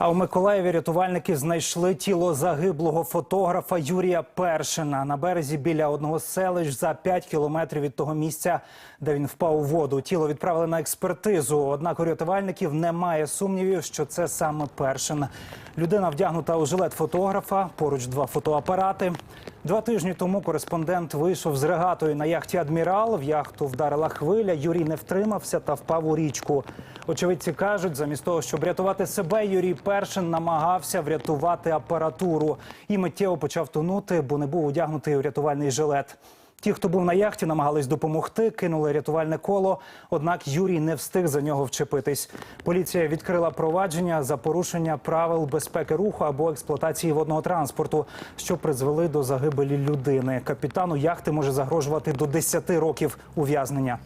А у Миколаєві рятувальники знайшли тіло загиблого фотографа Юрія Першина на березі біля одного з селищ за 5 кілометрів від того місця, де він впав у воду. Тіло відправили на експертизу. Однак у рятувальників немає сумнівів, що це саме Першин. Людина вдягнута у жилет фотографа. Поруч два фотоапарати. Два тижні тому кореспондент вийшов з регатою на яхті Адмірал. В яхту вдарила хвиля. Юрій не втримався та впав у річку. Очевидці кажуть, замість того, щоб рятувати себе, Юрій Першин намагався врятувати апаратуру і миттєво почав тонути, бо не був одягнутий у рятувальний жилет. Ті, хто був на яхті, намагались допомогти, кинули рятувальне коло. Однак Юрій не встиг за нього вчепитись. Поліція відкрила провадження за порушення правил безпеки руху або експлуатації водного транспорту, що призвели до загибелі людини. Капітану яхти може загрожувати до 10 років ув'язнення.